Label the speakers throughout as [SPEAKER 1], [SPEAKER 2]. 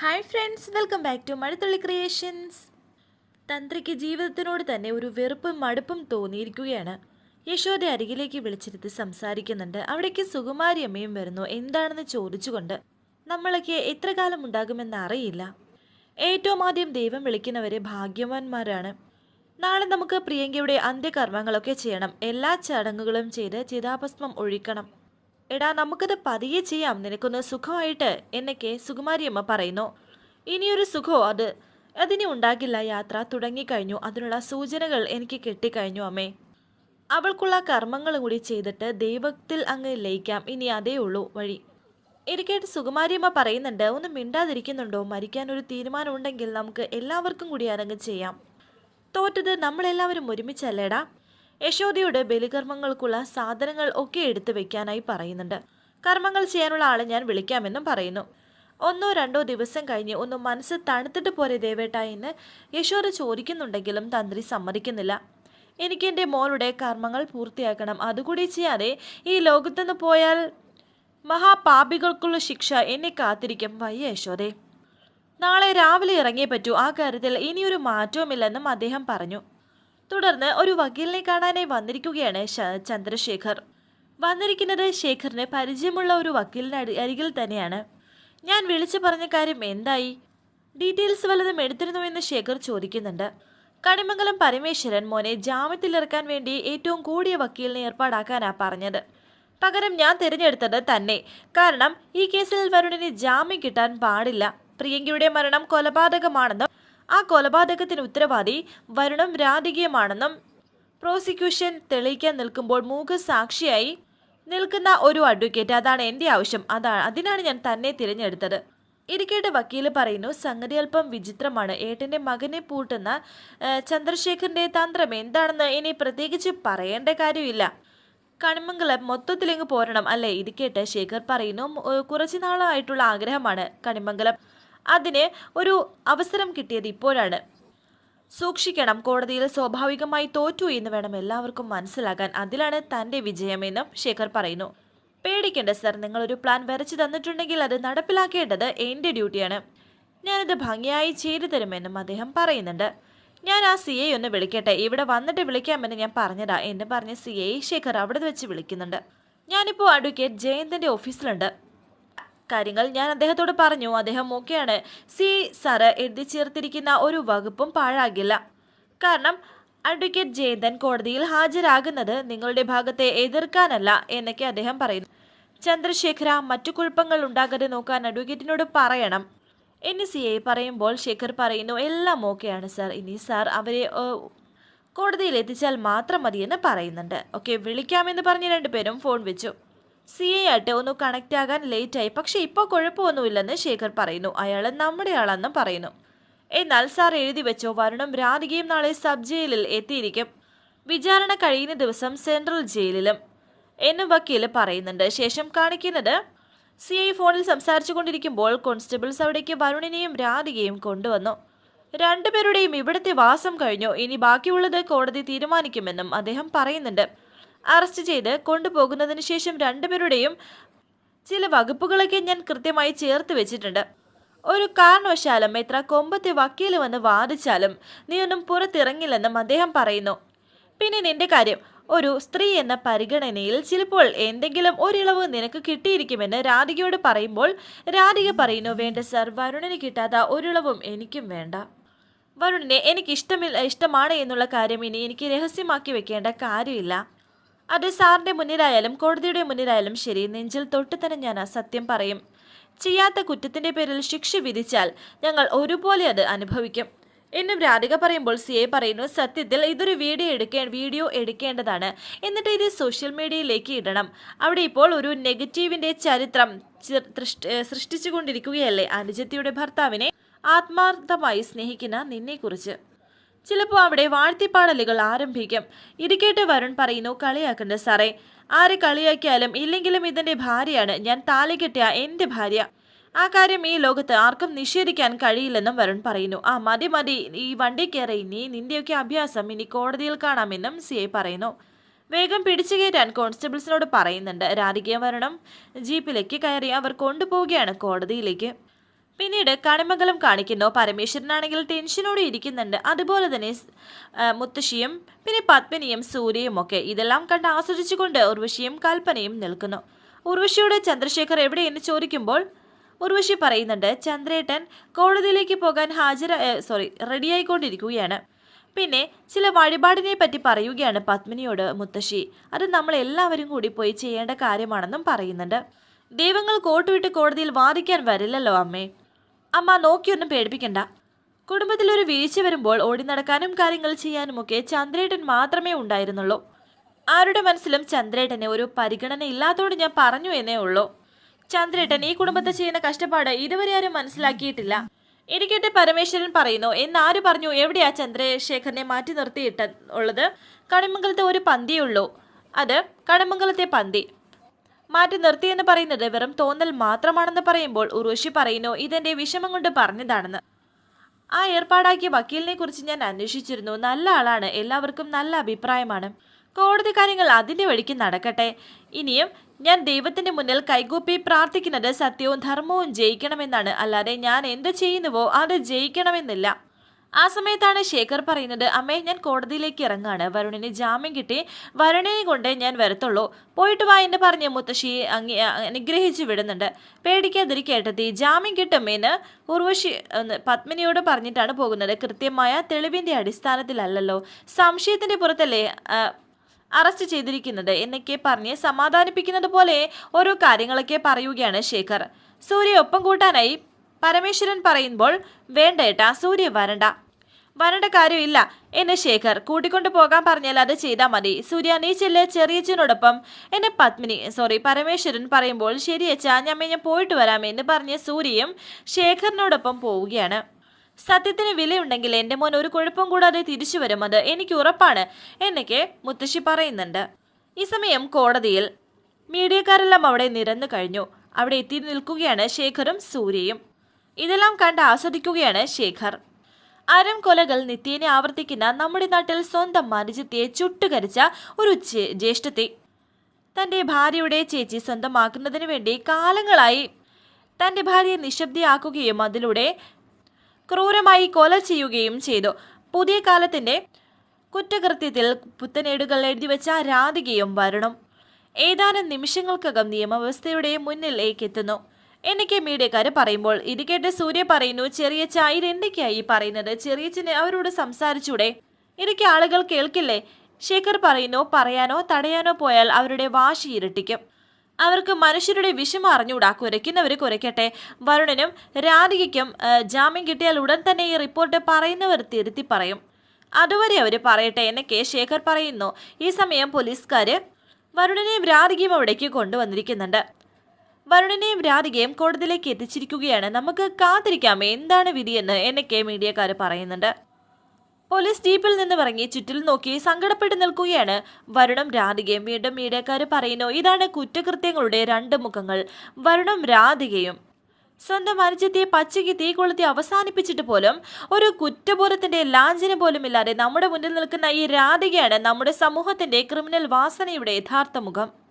[SPEAKER 1] Hi friends welcome back to Mazhathulli creations തന്ത്രിക്ക് ജീവിതത്തിനോട് തന്നെ ഒരു വെറുപ്പും മടുപ്പും തോന്നിയിരിക്കുകയാണ്. യശോദ അരികിലേക്ക് വിളിച്ചിരുത്തി സംസാരിക്കുന്നുണ്ട്. അവിടേക്ക് സുകുമാരി അമ്മയും വരുന്നു. എന്താണെന്ന് ചോദിച്ചുകൊണ്ട് നമ്മളൊക്കെ എത്ര കാലം ഉണ്ടാകുമെന്ന് അറിയില്ല. ഏറ്റവും ആദ്യം ദൈവം വിളിക്കുന്നവരെ ഭാഗ്യവാന്മാരാണ്. നാളെ നമുക്ക് പ്രിയങ്കയുടെ അന്ത്യകർമ്മങ്ങളൊക്കെ ചെയ്യണം. എല്ലാ ചടങ്ങുകളും ചെയ്ത് ചിതാഭസ്മം ഒഴിക്കണം. എടാ നമുക്കത് പതിയെ ചെയ്യാം. നിനക്കൊന്ന് സുഖമായിട്ട് എന്നൊക്കെ സുകുമാരിയമ്മ പറയുന്നു. ഇനിയൊരു സുഖമോ അത്? അതിനി ഉണ്ടാകില്ല യാത്ര തുടങ്ങിക്കഴിഞ്ഞു. അതിനുള്ള സൂചനകൾ എനിക്ക് കിട്ടിക്കഴിഞ്ഞു അമ്മേ. അവൾക്കുള്ള കർമ്മങ്ങളും കൂടി ചെയ്തിട്ട് ദൈവത്തിൽ അങ്ങ് ലയിക്കാം. ഇനി അതേ ഉള്ളൂ വഴി. എനിക്കേട്ട് സുകുമാരിയമ്മ പറയുന്നുണ്ട് ഒന്ന് മിണ്ടാതിരിക്കുന്നുണ്ടോ? മരിക്കാൻ ഒരു തീരുമാനമുണ്ടെങ്കിൽ നമുക്ക് എല്ലാവർക്കും കൂടി അതങ്ങ് ചെയ്യാം. തോറ്റത് നമ്മളെല്ലാവരും ഒരുമിച്ചല്ലേടാ? യശോദയോട് ബലികർമ്മങ്ങൾക്കുള്ള സാധനങ്ങൾ ഒക്കെ എടുത്തു വെക്കാനായി പറയുന്നുണ്ട്. കർമ്മങ്ങൾ ചെയ്യാനുള്ള ആളെ ഞാൻ വിളിക്കാമെന്നും പറയുന്നു. ഒന്നോ രണ്ടോ ദിവസം കഴിഞ്ഞ് ഒന്ന് മനസ്സ് തണുത്തിട്ട് പോരെ ദേവേട്ട എന്ന് യശോദ ചോദിക്കുന്നുണ്ടെങ്കിലും തന്ത്രി സമ്മതിക്കുന്നില്ല. എനിക്ക് എന്റെ മോളുടെ കർമ്മങ്ങൾ പൂർത്തിയാക്കണം. അതുകൂടി ചെയ്യാതെ ഈ ലോകത്തുനിന്ന് പോയാൽ മഹാപാപികൾക്കുള്ള ശിക്ഷ എന്നെ കാത്തിരിക്കും. വയ്യ യശോദേ. നാളെ രാവിലെ ഇറങ്ങിയേ പറ്റൂ. ആ കാര്യത്തിൽ ഇനിയൊരു മാറ്റവുമില്ലെന്നും അദ്ദേഹം പറഞ്ഞു. തുടർന്ന് ഒരു വക്കീലിനെ കാണാനായി വന്നിരിക്കുകയാണ് ചന്ദ്രശേഖർ. വന്നിരിക്കുന്നത് ശേഖറിന് പരിചയമുള്ള ഒരു വക്കീലിന് അരികിൽ തന്നെയാണ്. ഞാൻ വിളിച്ചു പറഞ്ഞ കാര്യം എന്തായി? ഡീറ്റെയിൽസ് വല്ലതും എടുത്തിരുന്നു എന്ന് ശേഖർ ചോദിക്കുന്നുണ്ട്. കണിമംഗലം പരമേശ്വരൻ മോനെ ജാമ്യത്തിലിറക്കാൻ വേണ്ടി ഏറ്റവും കൂടിയ വക്കീലിനെ ഏർപ്പാടാക്കാനാ പറഞ്ഞത്. പകരം ഞാൻ തിരഞ്ഞെടുത്തത് തന്നെ. കാരണം ഈ കേസിൽ വരുണിന് ജാമ്യം കിട്ടാൻ പാടില്ല. പ്രിയങ്കയുടെ മരണം കൊലപാതകമാണെന്നും ആ കൊലപാതകത്തിന് ഉത്തരവാദി വരുണം രാധികീയമാണെന്നും പ്രോസിക്യൂഷൻ തെളിയിക്കാൻ നിൽക്കുമ്പോൾ മൂകസാക്ഷിയായി നിൽക്കുന്ന ഒരു അഡ്വക്കേറ്റ് അതാണ് എന്റെ ആവശ്യം. അതാണ് അതിനാണ് ഞാൻ തന്നെ തിരഞ്ഞെടുത്തത്. ഇരിക്കേട്ട് വക്കീൽ പറയുന്നു സംഗതി അല്പം വിചിത്രമാണ്. ഏട്ടന്റെ മകനെ പൂട്ടുന്ന ചന്ദ്രശേഖരന്റെ തന്ത്രം എന്താണെന്ന് ഇനി പ്രത്യേകിച്ച് പറയേണ്ട കാര്യമില്ല. കണിമംഗലം മൊത്തത്തിലെങ്ങ് പോരണം അല്ലേ? ഇത് കേട്ട് ശേഖർ പറയുന്നു "ഉം, കുറച്ചു നാളായിട്ടുള്ള ആഗ്രഹമാണ് കണിമംഗലം. അതിന് ഒരു അവസരം കിട്ടിയത് ഇപ്പോഴാണ്. സൂക്ഷിക്കണം കോടതിയിൽ സ്വാഭാവികമായി തോറ്റു എന്ന് വേണം എല്ലാവർക്കും മനസ്സിലാക്കാൻ. അതിലാണ് തന്റെ വിജയമെന്നും ശേഖർ പറയുന്നു. പേടിക്കേണ്ട സർ നിങ്ങളൊരു പ്ലാൻ വരച്ചു തന്നിട്ടുണ്ടെങ്കിൽ അത് നടപ്പിലാക്കേണ്ടത് എന്റെ ഡ്യൂട്ടിയാണ്. ഞാനത് ഭംഗിയായി ചെയ്തു തരുമെന്നും അദ്ദേഹം പറയുന്നുണ്ട്. ഞാൻ ആ സി ഐ ഒന്ന് വിളിക്കട്ടെ. ഇവിടെ വന്നിട്ട് വിളിക്കാമെന്ന് ഞാൻ പറഞ്ഞതാ എന്ന് പറഞ്ഞ സി ഐ ശേഖർ അവിടെ വെച്ച് വിളിക്കുന്നുണ്ട്. ഞാനിപ്പോൾ അഡ്വക്കേറ്റ് ജയന്തിന്റെ ഓഫീസിലുണ്ട്. കാര്യങ്ങൾ ഞാൻ അദ്ദേഹത്തോട് പറഞ്ഞു. അദ്ദേഹം ഓക്കെയാണ്. സി. സാറ് എഴുതി ചേർത്തിരിക്കുന്ന ഒരു വകുപ്പും പാഴാകില്ല. കാരണം അഡ്വക്കേറ്റ് ജയന്തൻ കോടതിയിൽ ഹാജരാകുന്നത് നിങ്ങളുടെ ഭാഗത്തെ എതിർക്കാനല്ല എന്നൊക്കെ അദ്ദേഹം പറയുന്നു. ചന്ദ്രശേഖര മറ്റു കുഴപ്പങ്ങൾ ഉണ്ടാകാതെ നോക്കാൻ അഡ്വക്കേറ്റിനോട് പറയണം. ഇനി സി. ഐ പറയുമ്പോൾ ശേഖർ പറയുന്നു എല്ലാം ഓക്കെയാണ് സാർ. ഇനി സാർ അവരെ കോടതിയിൽ എത്തിച്ചാൽ മാത്രം മതിയെന്ന് പറയുന്നുണ്ട്. ഓക്കെ വിളിക്കാമെന്ന് പറഞ്ഞ് രണ്ടുപേരും ഫോൺ വെച്ചു. സി ഐ ആയിട്ട് ഒന്ന് കണക്റ്റ് ആകാൻ ലേറ്റായി പക്ഷേ ഇപ്പോൾ കുഴപ്പമൊന്നുമില്ലെന്ന് ശേഖർ പറയുന്നു. അയാൾ നമ്മുടെ ആളെന്നും പറയുന്നു. എന്നാൽ സാർ എഴുതി വെച്ചോ വരുണും രാധികയും നാളെ സബ് ജയിലിൽ എത്തിയിരിക്കും. വിചാരണ കഴിയുന്ന ദിവസം സെൻട്രൽ ജയിലിലും എന്ന് വക്കീൽ പറയുന്നുണ്ട്. ശേഷം കാണിക്കുന്നത് സി ഐ ഫോണിൽ സംസാരിച്ചു കൊണ്ടിരിക്കുമ്പോൾ കോൺസ്റ്റബിൾസ് അവിടേക്ക് വരുണിനെയും രാധികയും കൊണ്ടുവന്നു. രണ്ടുപേരുടെയും ഇവിടുത്തെ വാസം കഴിഞ്ഞു. ഇനി ബാക്കിയുള്ളത് കോടതി തീരുമാനിക്കുമെന്നും അദ്ദേഹം പറയുന്നുണ്ട്. അറസ്റ്റ് ചെയ്ത് കൊണ്ടുപോകുന്നതിന് ശേഷം രണ്ടുപേരുടെയും ചില വകുപ്പുകളൊക്കെ ഞാൻ കൃത്യമായി ചേർത്ത് വെച്ചിട്ടുണ്ട്. ഒരു കാരണവശാലും എത്ര കൊമ്പത്തെ വക്കീൽ വന്ന് വാദിച്ചാലും നീയൊന്നും പുറത്തിറങ്ങില്ലെന്നും അദ്ദേഹം പറയുന്നു. പിന്നെ നിന്റെ കാര്യം ഒരു സ്ത്രീ എന്ന പരിഗണനയിൽ ചിലപ്പോൾ എന്തെങ്കിലും ഒരിളവ് നിനക്ക് കിട്ടിയിരിക്കുമെന്ന് രാധികയോട് പറയുമ്പോൾ രാധിക പറയുന്നു വേണ്ട സർ വരുണന് കിട്ടാത്ത ഒരിളവും എനിക്കും വേണ്ട. വരുണിനെ എനിക്ക് ഇഷ്ടമില്ല ഇഷ്ടമാണ് എന്നുള്ള കാര്യം ഇനി എനിക്ക് രഹസ്യമാക്കി വെക്കേണ്ട കാര്യമില്ല. അത് സാറിന്റെ മുന്നിലായാലും കോടതിയുടെ മുന്നിലായാലും ശരി നെഞ്ചിൽ തൊട്ട് തന്നെ ഞാൻ സത്യം പറയും. ചെയ്യാത്ത കുറ്റത്തിന്റെ പേരിൽ ശിക്ഷ വിധിച്ചാൽ ഞങ്ങൾ ഒരുപോലെ അത് അനുഭവിക്കും. എന്നും രാധിക പറയുമ്പോൾ സി എ പറയുന്നു സത്യത്തിൽ ഇതൊരു വീഡിയോ എടുക്കേ വീഡിയോ എടുക്കേണ്ടതാണ്. എന്നിട്ട് ഇത് സോഷ്യൽ മീഡിയയിലേക്ക് ഇടണം. അവിടെ ഇപ്പോൾ ഒരു നെഗറ്റീവിന്റെ ചരിത്രം സൃഷ്ടിച്ചുകൊണ്ടിരിക്കുകയല്ലേ അനുജത്തിയുടെ ഭർത്താവിനെ ആത്മാർത്ഥമായി സ്നേഹിക്കുന്ന നിന്നെക്കുറിച്ച്. ചിലപ്പോൾ അവിടെ വാഴ്ത്തിപ്പാടലുകൾ ആരംഭിക്കും. ഇരിക്കേട്ട് വരുൺ പറയുന്നു കളിയാക്കണ്ട സാറേ. ആരെ കളിയാക്കിയാലും ഇല്ലെങ്കിലും ഇതിന്റെ ഭാര്യയാണ്. ഞാൻ താലി കെട്ടിയ എന്റെ ഭാര്യ. ആ കാര്യം ഈ ലോകത്ത് ആർക്കും നിഷേധിക്കാൻ കഴിയില്ലെന്നും വരുൺ പറയുന്നു. ആ മതി മതി. ഈ വണ്ടി കയറി ഇനി നിന്റെയൊക്കെ അഭ്യാസം ഇനി കോടതിയിൽ കാണാമെന്നും സി ഐ പറയുന്നു. വേഗം പിടിച്ചു കയറ്റാൻ കോൺസ്റ്റബിൾസിനോട് പറയുന്നുണ്ട്. രാധികയും വരണം ജീപ്പിലേക്ക് കയറി അവർ കൊണ്ടുപോവുകയാണ് കോടതിയിലേക്ക്. പിന്നീട് കണിമംഗലം കാണിക്കുന്നു. പരമേശ്വരനാണെങ്കിൽ ടെൻഷനോടെ ഇരിക്കുന്നുണ്ട്. അതുപോലെ തന്നെ മുത്തശ്ശിയും പിന്നെ പത്മിനിയും സൂര്യയും ഒക്കെ. ഇതെല്ലാം കണ്ട് ആസ്വദിച്ചുകൊണ്ട് ഉർവശിയും കൽപ്പനയും നിൽക്കുന്നു. ഉർവശിയോട് ചന്ദ്രശേഖർ എവിടെയെന്ന് ചോദിക്കുമ്പോൾ ഉർവശി പറയുന്നുണ്ട് ചന്ദ്രേട്ടൻ കോടതിയിലേക്ക് പോകാൻ ഹാജര സോറി റെഡിയായിക്കൊണ്ടിരിക്കുകയാണ്. പിന്നെ ചില വഴിപാടിനെ പറ്റി പറയുകയാണ് പത്മിനിയോട് മുത്തശ്ശി. അത് നമ്മൾ എല്ലാവരും കൂടി പോയി ചെയ്യേണ്ട കാര്യമാണെന്നും പറയുന്നുണ്ട്. ദൈവങ്ങൾ കോട്ടുവിട്ട് കോടതിയിൽ വാദിക്കാൻ വരില്ലല്ലോ അമ്മേ. അമ്മ നോക്കിയൊന്നും പേടിപ്പിക്കണ്ട. കുടുംബത്തിലൊരു വീഴ്ച വരുമ്പോൾ ഓടി നടക്കാനും കാര്യങ്ങൾ ചെയ്യാനുമൊക്കെ ചന്ദ്രേട്ടൻ മാത്രമേ ഉണ്ടായിരുന്നുള്ളൂ. ആരുടെ മനസ്സിലും ചന്ദ്രേട്ടനെ ഒരു പരിഗണന ഇല്ലാത്തോട് ഞാൻ പറഞ്ഞു എന്നേ ഉള്ളൂ. ചന്ദ്രേട്ടൻ ഈ കുടുംബത്തെ ചെയ്യുന്ന കഷ്ടപ്പാട് ഇതുവരെ ആരും മനസ്സിലാക്കിയിട്ടില്ല. ഇരിക്കട്ടെ പരമേശ്വരൻ പറയുന്നു എന്നാര് പറഞ്ഞു എവിടെയാ ചന്ദ്രശേഖരനെ മാറ്റി നിർത്തിയിട്ട ഉള്ളത്? കണിമംഗലത്തെ ഒരു പന്തിയുള്ളൂ അത് കണിമംഗലത്തെ പന്തി. മാറ്റി നിർത്തിയെന്ന് പറയുന്നത് വെറും തോന്നൽ മാത്രമാണെന്ന് പറയുമ്പോൾ ഉർവശി പറയുന്നു ഇതെന്റെ വിഷമം കൊണ്ട് പറഞ്ഞതാണെന്ന്. ആ ഏർപ്പാടാക്കിയ വക്കീലിനെ കുറിച്ച് ഞാൻ അന്വേഷിച്ചിരുന്നു. നല്ല ആളാണ്. എല്ലാവർക്കും നല്ല അഭിപ്രായമാണ്. കോടതി കാര്യങ്ങൾ അതിന്റെ വഴിക്ക് നടക്കട്ടെ. ഇനിയും ഞാൻ ദൈവത്തിന്റെ മുന്നിൽ കൈകൂപ്പി പ്രാർത്ഥിക്കുന്നത് സത്യവും ധർമ്മവും ജയിക്കണമെന്നാണ്. അല്ലാതെ ഞാൻ എന്ത് ചെയ്യുന്നുവോ അത് ജയിക്കണമെന്നില്ല. ആ സമയത്താണ് ശേഖർ പറയുന്നത് അമ്മേ ഞാൻ കോടതിയിലേക്ക് ഇറങ്ങാണ്. വരുണിന് ജാമ്യം കിട്ടി. വരുണിനെ കൊണ്ട് ഞാൻ വരത്തുള്ളൂ. പോയിട്ട് വാ എന്ന് പറഞ്ഞ് മുത്തശ്ശിയെ അങ്ങി അനുഗ്രഹിച്ചു വിടുന്നുണ്ട്. പേടിക്കാതിരിക്കേട്ടത്തി ജാമ്യം കിട്ടും എന്ന് ഉർവശി പത്മിനിയോട് പറഞ്ഞിട്ടാണ് പോകുന്നത്. കൃത്യമായ തെളിവിന്റെ അടിസ്ഥാനത്തിലല്ലല്ലോ സംശയത്തിന്റെ പുറത്തല്ലേ അറസ്റ്റ് ചെയ്തിരിക്കുന്നത് എന്നൊക്കെ പറഞ്ഞ് സമാധാനിപ്പിക്കുന്നത് പോലെ ഓരോ കാര്യങ്ങളൊക്കെ പറയുകയാണ് ശേഖർ. സൂര്യ ഒപ്പം കൂട്ടാനായി പരമേശ്വരൻ പറയുമ്പോൾ വേണ്ട ഏട്ടാ സൂര്യ വരണ്ട. വരേണ്ട കാര്യമില്ല. എന്നെ ശേഖർ കൂട്ടിക്കൊണ്ടു പോകാൻ പറഞ്ഞാൽ അത് ചെയ്താൽ മതി. സൂര്യ നീ ചെല്ല് ചെറിയച്ചനോടൊപ്പം എന്നെ പത്മിനി സോറി പരമേശ്വരൻ പറയുമ്പോൾ ശരിയച്ചാ ഞമ്മ ഞാൻ പോയിട്ട് വരാമേ എന്ന് പറഞ്ഞ് സൂര്യയും ശേഖറിനോടൊപ്പം പോവുകയാണ്. സത്യത്തിന് വിലയുണ്ടെങ്കിൽ എന്റെ മോൻ ഒരു കുഴപ്പം കൂടാതെ തിരിച്ചു വരും. അത് എനിക്ക് ഉറപ്പാണ്. എന്നൊക്കെ മുത്തശ്ശി പറയുന്നുണ്ട്. ഈ സമയം കോടതിയിൽ മീഡിയക്കാരെല്ലാം അവിടെ നിരന്നു കഴിഞ്ഞു. അവിടെ എത്തി നിൽക്കുകയാണ് ശേഖറും സൂര്യയും. ഇതെല്ലാം കണ്ട് ആസ്വദിക്കുകയാണ് ശേഖർ. അരം കൊലകൾ നിത്യേനെ ആവർത്തിക്കുന്ന നമ്മുടെ നാട്ടിൽ സ്വന്തം മനുഷ്യത്തെ ചുട്ടുകരിച്ച ഒരു ജ്യേഷ്ഠത്തെ. തന്റെ ഭാര്യയുടെ ചേച്ചി സ്വന്തമാക്കുന്നതിന് വേണ്ടി കാലങ്ങളായി തന്റെ ഭാര്യയെ നിശബ്ദയാക്കുകയും അതിലൂടെ ക്രൂരമായി കൊല ചെയ്യുകയും ചെയ്തു. പുതിയ കാലത്തിന്റെ കുറ്റകൃത്യത്തിൽ പുത്തനേടുകൾ എഴുതിവെച്ച രാധികയും വരണം ഏതാനും നിമിഷങ്ങൾക്കകം നിയമവ്യവസ്ഥയുടെ മുന്നിലേക്ക് എത്തുന്നു. എന്നൊക്കെ മീഡിയക്കാർ പറയുമ്പോൾ ഇത് സൂര്യ പറയുന്നു ചെറിയ ചായ എന്തൊക്കെയായി? പറയുന്നത് ചെറിയച്ചന് അവരോട് സംസാരിച്ചൂടെ. എനിക്ക് ആളുകൾ കേൾക്കില്ലേ? ശേഖർ പറയുന്നു പറയാനോ തടയാനോ പോയാൽ അവരുടെ വാശി ഇരട്ടിക്കും. അവർക്ക് മനുഷ്യരുടെ വിഷമം അറിഞ്ഞുകൂടാ? കുരയ്ക്കുന്നവർ കുരയ്ക്കട്ടെ. വരുണനും രാധികയ്ക്കും ജാമ്യം കിട്ടിയാൽ ഉടൻ തന്നെ ഈ റിപ്പോർട്ട് പറയുന്നവർ തിരുത്തി പറയും. അതുവരെ അവർ പറയട്ടെ എന്നൊക്കെ ശേഖർ പറയുന്നു. ഈ സമയം പോലീസുകാർ വരുണനെയും രാധികയും അവിടേക്ക് കൊണ്ടുവന്നിരിക്കുന്നുണ്ട്. വരുണിനെയും രാധികയും കോടതിയിലേക്ക് എത്തിച്ചിരിക്കുകയാണ്. നമുക്ക് കാത്തിരിക്കാം എന്താണ് വിധിയെന്ന് എന്നൊക്കെ മീഡിയക്കാർ പറയുന്നുണ്ട്. പോലീസ് ജീപ്പിൽ നിന്ന് ഇറങ്ങി ചുറ്റിൽ നോക്കി സങ്കടപ്പെട്ട് നിൽക്കുകയാണ് വരുണും രാധികയും. വീണ്ടും മീഡിയക്കാർ പറയുന്നു ഇതാണ് കുറ്റകൃത്യങ്ങളുടെ രണ്ട് മുഖങ്ങൾ. വരുണും രാധികയും സ്വന്തം അനുജത്തെ പച്ചയ്ക്ക് തീ കൊളുത്തി അവസാനിപ്പിച്ചിട്ട് പോലും ഒരു കുറ്റബോധത്തിന്റെ ലാഞ്ചന പോലും ഇല്ലാതെ നമ്മുടെ മുന്നിൽ നിൽക്കുന്ന ഈ രാധികയാണ് നമ്മുടെ സമൂഹത്തിന്റെ ക്രിമിനൽ വാസനയുടെ യഥാർത്ഥ മുഖം.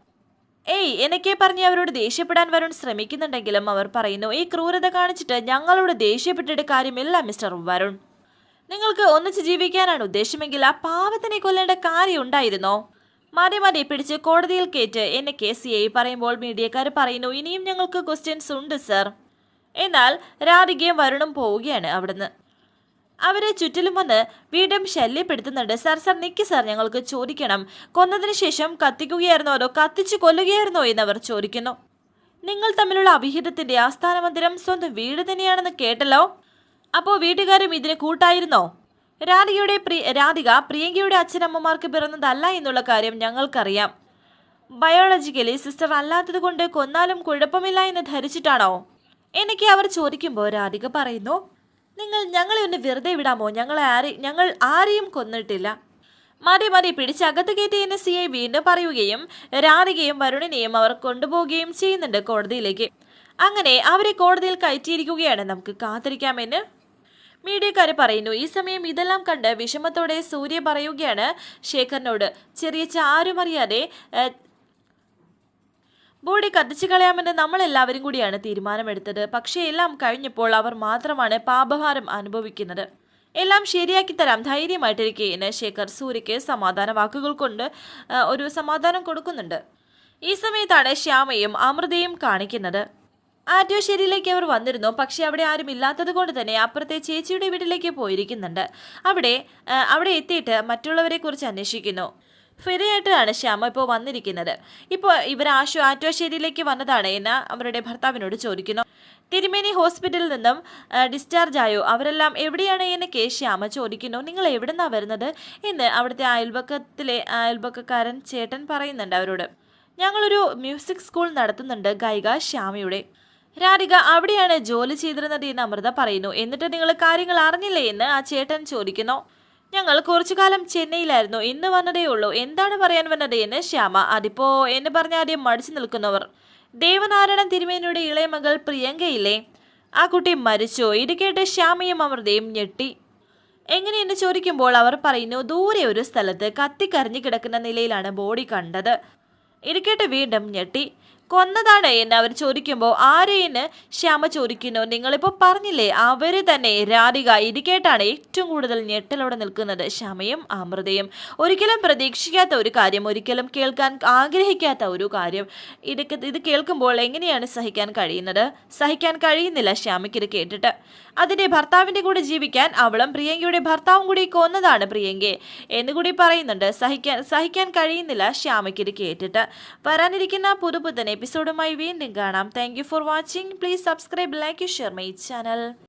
[SPEAKER 1] ഏയ് എന്നൊക്കെ പറഞ്ഞ് അവരോട് ദേഷ്യപ്പെടാൻ വരുൺ ശ്രമിക്കുന്നുണ്ടെങ്കിലും അവർ പറയുന്നു ഈ ക്രൂരത കാണിച്ചിട്ട് ഞങ്ങളോട് ദേഷ്യപ്പെട്ടിട്ട് കാര്യമില്ല മിസ്റ്റർ വരുൺ. നിങ്ങൾക്ക് ഒന്നിച്ച് ജീവിക്കാനാണ് ഉദ്ദേശമെങ്കിൽ ആ പാവത്തിനെ കൊല്ലേണ്ട കാര്യം ഉണ്ടായിരുന്നോ? മതി മതി പിടിച്ച് കോടതിയിൽ കേറ്റ് എന്നെ കേസ് ഐ പറയുമ്പോൾ മീഡിയക്കാർ പറയുന്നു ഇനിയും ഞങ്ങൾക്ക് ക്വസ്റ്റ്യൻസ് ഉണ്ട് സർ എന്നാൽ രാധികയും വരുണും പോവുകയാണ് അവിടുന്ന്. അവരെ ചുറ്റിലും വന്ന് വീണ്ടും ശല്യപ്പെടുത്തുന്നുണ്ട്. സാർ സാർ നിക്ക് സാർ ഞങ്ങൾക്ക് ചോദിക്കണം. കൊന്നതിന് ശേഷം കത്തിക്കുകയായിരുന്നോ അതോ കത്തിച്ചു കൊല്ലുകയായിരുന്നോ എന്നവർ ചോദിക്കുന്നു. നിങ്ങൾ തമ്മിലുള്ള അഭിഹിതത്തിന്റെ ആസ്ഥാന മന്ദിരം സ്വന്തം വീട് തന്നെയാണെന്ന് കേട്ടല്ലോ? അപ്പോ വീട്ടുകാരും ഇതിന് കൂട്ടായിരുന്നോ? രാധികയുടെ പ്രി രാധിക പ്രിയങ്കയുടെ അച്ഛനമ്മമാർക്ക് പിറന്നതല്ല എന്നുള്ള കാര്യം ഞങ്ങൾക്കറിയാം. ബയോളജിക്കലി സിസ്റ്റർ അല്ലാത്തത് കൊണ്ട് കൊന്നാലും കുഴപ്പമില്ല എന്ന് ധരിച്ചിട്ടാണോ? എനിക്ക് അവർ ചോദിക്കുമ്പോൾ രാധിക പറയുന്നു നിങ്ങൾ ഞങ്ങളെ ഒന്ന് വെറുതെ വിടാമോ? ഞങ്ങളെ ആരെ ഞങ്ങൾ ആരെയും കൊന്നിട്ടില്ല. മതി മതി പിടിച്ചകത്ത് കയറ്റി എന്നെ സി ഐ വീണ്ടും പറയുകയും രാധികയും വരുണിനെയും അവർ കൊണ്ടുപോവുകയും ചെയ്യുന്നുണ്ട് കോടതിയിലേക്ക്. അങ്ങനെ അവരെ കോടതിയിൽ കയറ്റിയിരിക്കുകയാണ്. നമുക്ക് കാത്തിരിക്കാമെന്ന് മീഡിയക്കാർ പറയുന്നു. ഈ സമയം ഇതെല്ലാം കണ്ട് വിഷമത്തോടെ സൂര്യ പറയുകയാണ് ശേഖറിനോട് ചെറിയ ആരും അറിയാതെ ബോഡി കത്തിച്ചു കളയാമെന്ന് നമ്മളെല്ലാവരും കൂടിയാണ് തീരുമാനമെടുത്തത്. പക്ഷേ എല്ലാം കഴിഞ്ഞപ്പോൾ അവർ മാത്രമാണ് പാപഭാരം അനുഭവിക്കുന്നത്. എല്ലാം ശരിയാക്കി തരാം ധൈര്യമായിട്ടിരിക്കെ എന്ന് ശേഖർ സൂര്യയ്ക്ക് സമാധാന വാക്കുകൾ കൊണ്ട് ഒരു സമാധാനം കൊടുക്കുന്നുണ്ട്. ഈ സമയത്താണ് ശ്യാമയും അമൃതയും കാണിക്കുന്നത്. ആറ്റുശ്ശേരിയിലേക്ക് അവർ വന്നിരുന്നു. പക്ഷെ അവിടെ ആരും ഇല്ലാത്തത് കൊണ്ട് തന്നെ അപ്പുറത്തെ ചേച്ചിയുടെ വീട്ടിലേക്ക് പോയിരിക്കുന്നുണ്ട്. അവിടെ അവിടെ എത്തിയിട്ട് മറ്റുള്ളവരെ കുറിച്ച് അന്വേഷിക്കുന്നു. ഫെറിയായിട്ടാണ് ശ്യാമ ഇപ്പോൾ വന്നിരിക്കുന്നത്. ഇപ്പോൾ ഇവർ ആശു ആറ്റോശ്ശേരിയിലേക്ക് വന്നതാണ് എന്ന് അവരുടെ ഭർത്താവിനോട് ചോദിക്കുന്നു. തിരുമേനി ഹോസ്പിറ്റലിൽ നിന്നും ഡിസ്ചാർജ് ആയോ? അവരെല്ലാം എവിടെയാണ് എന്ന് കെ. ശ്യാമ ചോദിക്കുന്നു. നിങ്ങൾ എവിടുന്നാണ് വരുന്നത്? എന്ന് അവിടുത്തെ അയൽപക്കത്തിലെ അയൽപക്കക്കാരൻ ചേട്ടൻ പറയുന്നുണ്ട് അവരോട്. ഞങ്ങളൊരു മ്യൂസിക് സ്കൂൾ നടത്തുന്നുണ്ട് ഗായിക ശ്യാമയുടെ. രാധിക അവിടെയാണ് ജോലി ചെയ്തിരുന്നത് എന്ന് അമൃത പറയുന്നു. എന്നിട്ട് നിങ്ങൾ കാര്യങ്ങൾ അറിഞ്ഞില്ലേ? എന്ന് ആ ചേട്ടൻ ചോദിക്കുന്നു. ഞങ്ങൾ കുറച്ചു കാലം ചെന്നൈയിലായിരുന്നു. ഇന്ന് വന്നതേ ഉള്ളൂ എന്താണ് പറയാൻ വന്നത് എന്ന് ശ്യാമ. അതിപ്പോ എന്ന് പറഞ്ഞ ആദ്യം മടിച്ചു നിൽക്കുന്നവർ. ദേവനാരായണൻ തിരുമേനിയുടെ ഇളയ മകൾ പ്രിയങ്കയില്ലേ? ആ കുട്ടി മരിച്ചോ? ഇത് കേട്ട് ശ്യാമയും അമൃതയും ഞെട്ടി. എങ്ങനെയെന്ന് ചോദിക്കുമ്പോൾ അവർ പറയുന്നു ദൂരെ ഒരു സ്ഥലത്ത് കത്തിക്കറിഞ്ഞു കിടക്കുന്ന നിലയിലാണ് ബോഡി കണ്ടത്. ഇരിക്കട്ടെ വീണ്ടും ഞെട്ടി. കൊന്നതാണ് എന്ന് അവർ ചോദിക്കുമ്പോൾ ആരെയെന്ന് ക്ഷമ ചോദിക്കുന്നു? നിങ്ങളിപ്പോൾ പറഞ്ഞില്ലേ അവർ തന്നെ രാധിക ഇരിക്കേട്ടാണ് ഏറ്റവും കൂടുതൽ ഞെട്ടലോടെ നിൽക്കുന്നത്. ക്ഷമയും അമൃതയും ഒരിക്കലും പ്രതീക്ഷിക്കാത്ത ഒരു കാര്യം ഒരിക്കലും കേൾക്കാൻ ആഗ്രഹിക്കാത്ത ഒരു കാര്യം. ഇതൊക്കെ ഇത് കേൾക്കുമ്പോൾ എങ്ങനെയാണ് സഹിക്കാൻ കഴിയുന്നത്? സഹിക്കാൻ കഴിയുന്നില്ല ശ്യാമയ്ക്ക് ഇത് കേട്ടിട്ട്. അതിന്റെ ഭർത്താവിന്റെ കൂടെ ജീവിക്കാൻ അവളും പ്രിയങ്കയുടെ ഭർത്താവും കൂടി കൊന്നതാണ് പ്രിയങ്കയെ എന്നുകൂടി പറയുന്നുണ്ട് സഹിക്കാൻ സഹിക്കാൻ കഴിയുന്നില്ല ശ്യാമയ്ക്ക് കേട്ടിട്ട്. വരാനിരിക്കുന്ന പുതുപുത്തൻ എപ്പിസോഡുമായി വീണ്ടും കാണാം. Thank for watching please subscribe like share my channel